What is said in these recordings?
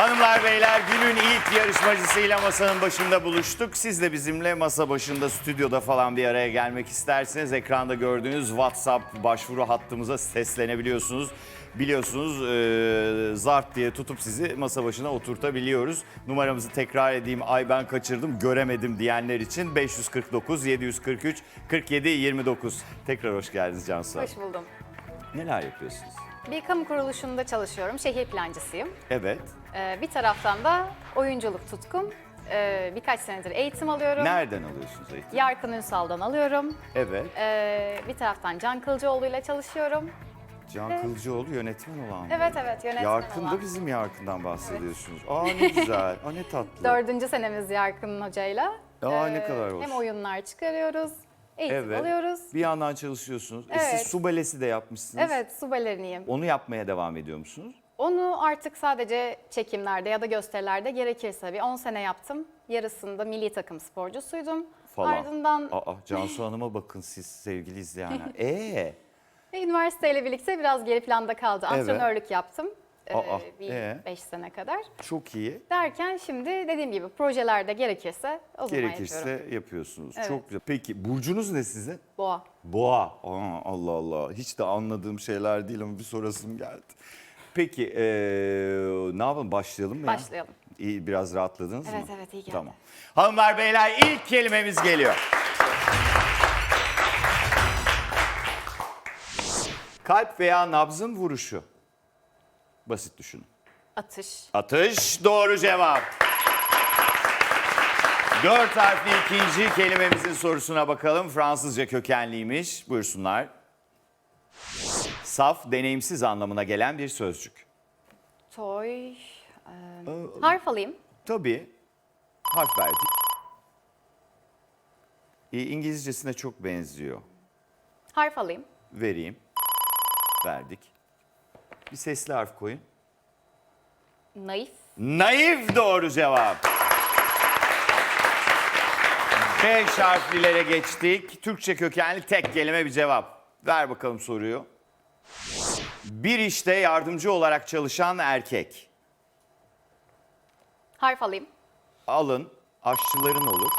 Hanımlar beyler günün ilk yarışmacısıyla masanın başında buluştuk. Siz de bizimle masa başında stüdyoda falan bir araya gelmek isterseniz ekranda gördüğünüz WhatsApp başvuru hattımıza seslenebiliyorsunuz. Biliyorsunuz e, zart diye tutup sizi masa başına oturtabiliyoruz. Numaramızı tekrar edeyim. Ay ben kaçırdım göremedim diyenler için 549 743 47 29. Tekrar hoş geldiniz Cansu. Hoş buldum. Neler yapıyorsunuz? Bir kamu kuruluşunda çalışıyorum. Şehir plancısıyım. Evet. Ee, bir taraftan da oyunculuk tutkum. Ee, birkaç senedir eğitim alıyorum. Nereden alıyorsunuz eğitim? Yarkın Ünsal'dan alıyorum. Evet. Ee, bir taraftan Can Kılıcıoğlu ile çalışıyorum. Can Kılıcıoğlu yönetmen olan. mı? Evet evet yönetmen Yarkın'da olan. bizim Yarkın'dan bahsediyorsunuz. Aa ne güzel. Aa ne tatlı. Dördüncü senemiz Yarkın Hoca'yla. Aa, ne kadar hoş. Hem oyunlar çıkarıyoruz, eğitim Evet. alıyoruz. Bir yandan çalışıyorsunuz. E, Evet. siz su balesi de yapmışsınız. Evet, su baleriniyim. Onu yapmaya devam ediyor musunuz? Onu artık sadece çekimlerde ya da gösterilerde gerekirse bir 10 sene yaptım. Yarısında milli takım sporcusuydum. Falan. Ardından Aa Cansu Hanım'a bakın siz sevgili izleyenler. Ee, Ve Üniversiteyle birlikte biraz geri planda kaldı. Evet. Antrenörlük yaptım. ee, Aa, bir ee? 5 sene kadar. çok iyi. Derken şimdi dediğim gibi projelerde gerekirse o zaman Gerekirse yapıyorum. yapıyorsunuz. Evet. Çok güzel. Peki burcunuz ne sizin? Boğa. Boğa. Aa, Allah Allah. Hiç de anladığım şeyler değil ama bir sorasım geldi. Peki ee, ne yapalım başlayalım mı ya? Başlayalım. İyi, biraz rahatladınız mı? Evet, evet, iyi geldi. Tamam. Hanımlar beyler ilk kelimemiz geliyor. Kalp veya nabzın vuruşu. Basit düşünün. Atış. Atış doğru cevap. Dört harfli ikinci kelimemizin sorusuna bakalım. Fransızca kökenliymiş. Buyursunlar. Saf, deneyimsiz anlamına gelen bir sözcük. Toy. ee, harf alayım. Tabii. Harf verdik. Ee, İngilizcesine çok benziyor. Harf alayım. Vereyim. Verdik. Bir sesli harf koyun. Naif. Naif doğru cevap. Beş harflilere geçtik. Türkçe kökenli tek kelime bir cevap. Ver bakalım soruyu. Bir işte yardımcı olarak çalışan erkek. Harf alayım. Alın, aşçıların olur.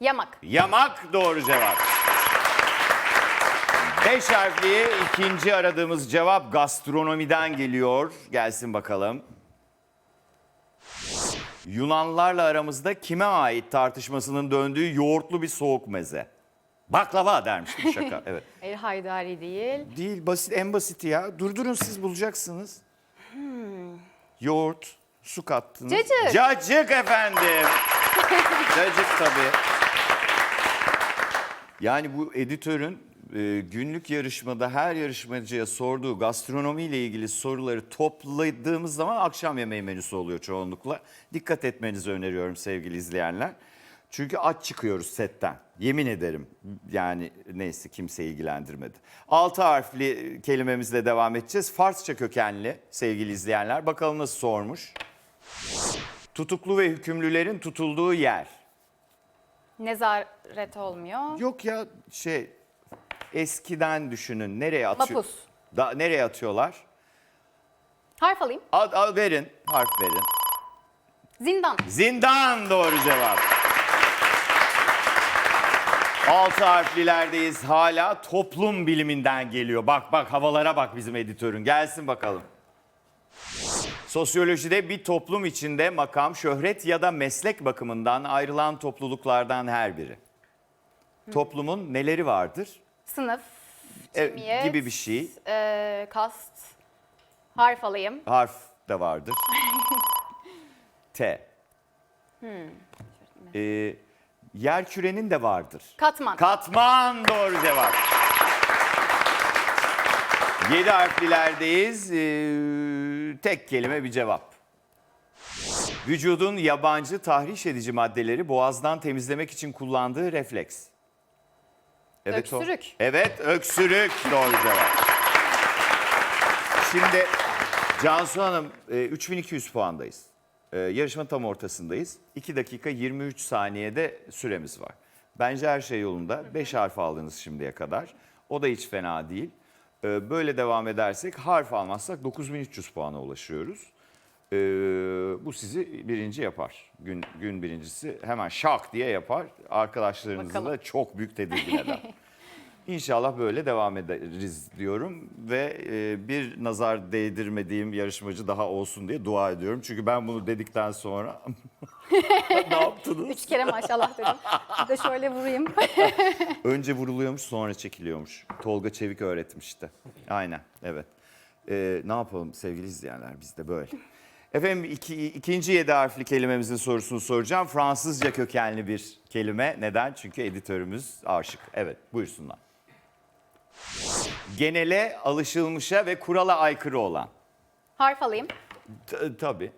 Yamak. Yamak doğru cevap. Beş harfli ikinci aradığımız cevap gastronomiden geliyor. Gelsin bakalım. Yunanlarla aramızda kime ait tartışmasının döndüğü yoğurtlu bir soğuk meze. Baklava dermiş bir şaka. Evet. El Haydari değil. Değil basit en basiti ya. Durdurun siz bulacaksınız. Yoğurt, su kattınız. Cacık. Cacık efendim. Cacık tabii. Yani bu editörün e, günlük yarışmada her yarışmacıya sorduğu gastronomiyle ilgili soruları topladığımız zaman akşam yemeği menüsü oluyor çoğunlukla. Dikkat etmenizi öneriyorum sevgili izleyenler. Çünkü aç çıkıyoruz setten. Yemin ederim. Yani neyse kimse ilgilendirmedi. Altı harfli kelimemizle devam edeceğiz. Farsça kökenli sevgili izleyenler. Bakalım nasıl sormuş. Tutuklu ve hükümlülerin tutulduğu yer. Nezaret olmuyor. Yok ya şey eskiden düşünün nereye atıyor? Mapus. Da, nereye atıyorlar? Harf alayım. Al, al verin harf verin. Zindan. Zindan doğru cevap. Altı harflilerdeyiz hala toplum biliminden geliyor. Bak bak havalara bak bizim editörün gelsin bakalım. Sosyolojide bir toplum içinde makam, şöhret ya da meslek bakımından ayrılan topluluklardan her biri. Toplumun neleri vardır? Sınıf. E, Cemiyet. gibi bir şey. ee, kast. Harf alayım. Harf de vardır. T. Ee, yer kürenin de vardır. Katman. Katman doğru cevap. Yedi harflilerdeyiz. Ee, tek kelime bir cevap. Vücudun yabancı tahriş edici maddeleri boğazdan temizlemek için kullandığı refleks. o. Öksürük. Evet, öksürük doğru cevap. Şimdi Cansu Hanım e, 3200 puandayız. E, Yarışma tam ortasındayız. 2 dakika 23 saniyede süremiz var. Bence her şey yolunda. 5 harf aldınız şimdiye kadar. O da hiç fena değil. E, Böyle devam edersek harf almazsak 9300 puana ulaşıyoruz. Ee, bu sizi birinci yapar. Gün, gün birincisi hemen şak diye yapar. Arkadaşlarınızı Bakalım. da çok büyük tedirgin eder. İnşallah böyle devam ederiz diyorum ve e, bir nazar değdirmediğim yarışmacı daha olsun diye dua ediyorum. Çünkü ben bunu dedikten sonra ne yaptınız? Üç kere maşallah dedim. Bir de şöyle vurayım. Önce vuruluyormuş sonra çekiliyormuş. Tolga Çevik öğretmişti. Aynen evet. Ee, ne yapalım sevgili izleyenler biz de böyle. Efendim iki, ikinci yedi harfli kelimemizin sorusunu soracağım. Fransızca kökenli bir kelime. Neden? Çünkü editörümüz aşık. Evet buyursunlar. Genele, alışılmışa ve kurala aykırı olan. Harf alayım. T- tabii.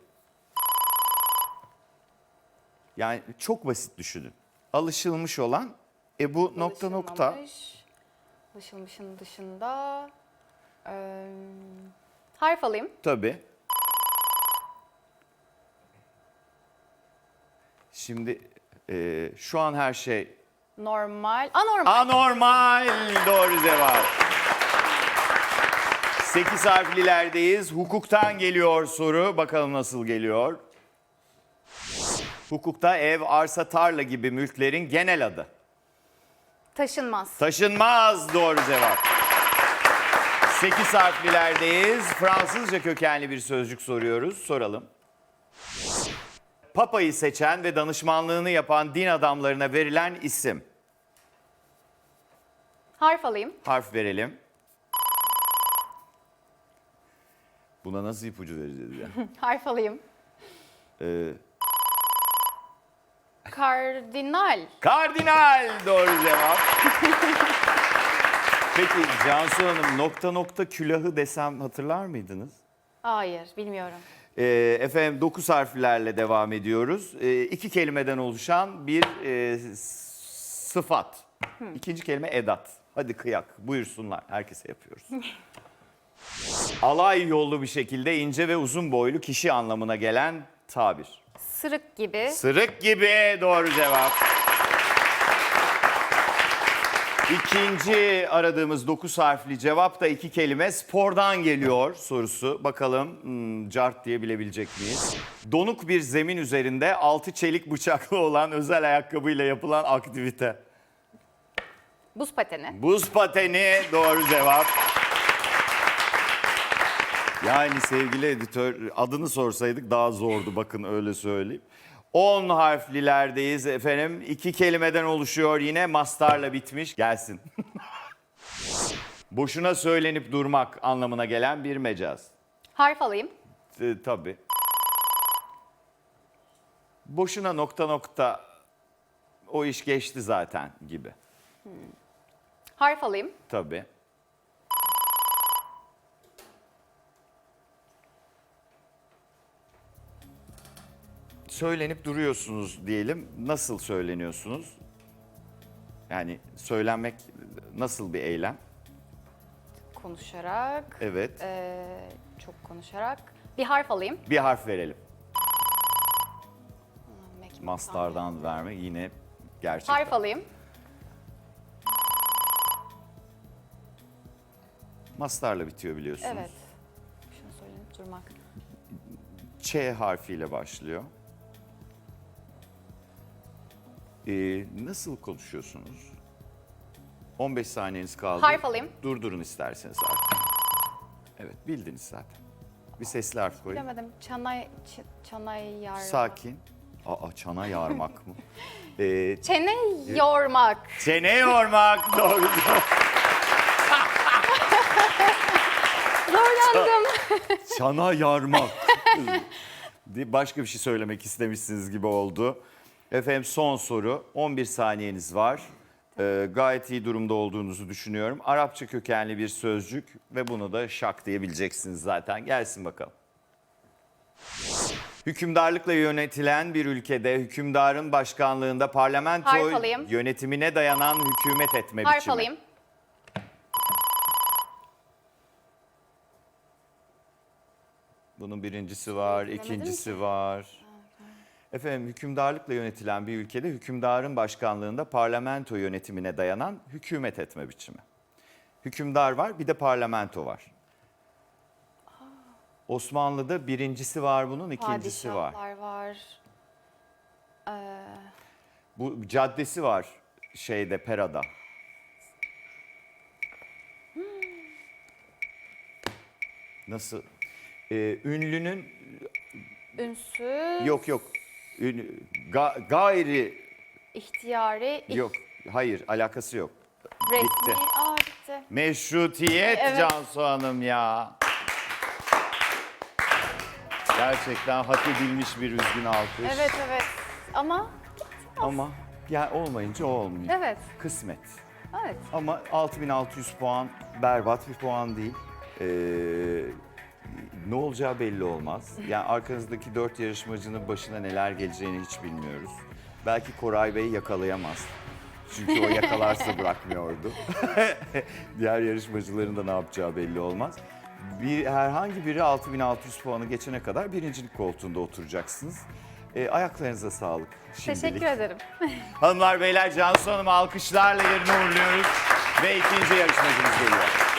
Yani çok basit düşünün. Alışılmış olan, e bu nokta nokta. Alışılmamış. Alışılmışın dışında. Ee, harf alayım. Tabii. Şimdi e, şu an her şey Normal. Anormal. anormal. Doğru cevap. 8 harflilerdeyiz. Hukuktan geliyor soru. Bakalım nasıl geliyor. Hukukta ev, arsa, tarla gibi mülklerin genel adı. Taşınmaz. Taşınmaz doğru cevap. 8 harflilerdeyiz. Fransızca kökenli bir sözcük soruyoruz. Soralım. Papayı seçen ve danışmanlığını yapan din adamlarına verilen isim. Harf alayım. Harf verelim. Buna nasıl ipucu vereceğiz ya? Harf alayım. Ee, Kardinal. kardinal doğru cevap. Peki Cansu Hanım nokta nokta külahı desem hatırlar mıydınız? Hayır, bilmiyorum. Ee, efendim 9 harflerle devam ediyoruz. Ee, iki kelimeden oluşan bir e, sıfat. İkinci kelime edat. Hadi kıyak buyursunlar. Herkese yapıyoruz. Alay yollu bir şekilde ince ve uzun boylu kişi anlamına gelen tabir. Sırık gibi. Sırık gibi doğru cevap. İkinci aradığımız 9 harfli cevap da iki kelime spordan geliyor sorusu. Bakalım hmm, cart diye bilebilecek miyiz? Donuk bir zemin üzerinde altı çelik bıçaklı olan özel ayakkabıyla yapılan aktivite. Buz pateni. Buz pateni doğru cevap. Yani sevgili editör adını sorsaydık daha zordu bakın öyle söyleyeyim. 10 harflilerdeyiz efendim. İki kelimeden oluşuyor yine mastarla bitmiş. Gelsin. Boşuna söylenip durmak anlamına gelen bir mecaz. Harf alayım. E, tabii. Boşuna nokta nokta o iş geçti zaten gibi. Harf alayım. Tabii. Söylenip duruyorsunuz diyelim. Nasıl söyleniyorsunuz? Yani söylenmek nasıl bir eylem? Konuşarak. Evet. Ee, çok konuşarak. Bir harf alayım. Bir harf verelim. Mastardan verme yine gerçekten. Harf alayım. Mastarla bitiyor biliyorsunuz. Evet. Şunu söylenip durmak. Ç harfiyle başlıyor. Ee, nasıl konuşuyorsunuz? 15 saniyeniz kaldı. Harf alayım. Durdurun isterseniz artık. Evet bildiniz zaten. Bir sesli harf koyun. Bilemedim. Çanay, ç- çanay yar. Sakin. Aa çana yarmak mı? Ee, Çene yormak. çene yormak doğru. Zorlandım. Çana yarmak. Başka bir şey söylemek istemişsiniz gibi oldu. Efendim son soru. 11 saniyeniz var. Ee, gayet iyi durumda olduğunuzu düşünüyorum. Arapça kökenli bir sözcük ve bunu da şak diyebileceksiniz zaten. Gelsin bakalım. Hükümdarlıkla yönetilen bir ülkede hükümdarın başkanlığında parlamento Harf alayım. yönetimine dayanan hükümet etme Harf biçimi. alayım. Bunun birincisi var, ikincisi var. Efendim hükümdarlıkla yönetilen bir ülkede hükümdarın başkanlığında parlamento yönetimine dayanan hükümet etme biçimi. Hükümdar var, bir de parlamento var. Osmanlı'da birincisi var bunun, ikincisi var. Var. Ee, Bu caddesi var şeyde Pera'da. Nasıl? Ee, ünlünün ünsüz, yok yok ün, ga- gayri ihtiyari, ih- yok hayır alakası yok. resmi. bitti. Aa bitti. Meşrutiyet Evet. Cansu Hanım ya. Gerçekten hak edilmiş bir üzgün alkış. Evet evet. Ama Ama yani olmayınca olmuyor. evet. Kısmet. Evet. Ama 6600 puan berbat bir puan değil. Ee, ne olacağı belli olmaz. Yani arkanızdaki dört yarışmacının başına neler geleceğini hiç bilmiyoruz. Belki Koray Bey yakalayamaz. Çünkü o yakalarsa bırakmıyordu. Diğer yarışmacıların da ne yapacağı belli olmaz. Bir, herhangi biri 6600 puanı geçene kadar birincilik koltuğunda oturacaksınız. Ee, ayaklarınıza sağlık. Şimdilik. Teşekkür ederim. Hanımlar beyler Cansu Hanım'ı alkışlarla yerine uğurluyoruz. Ve ikinci yarışmacımız geliyor.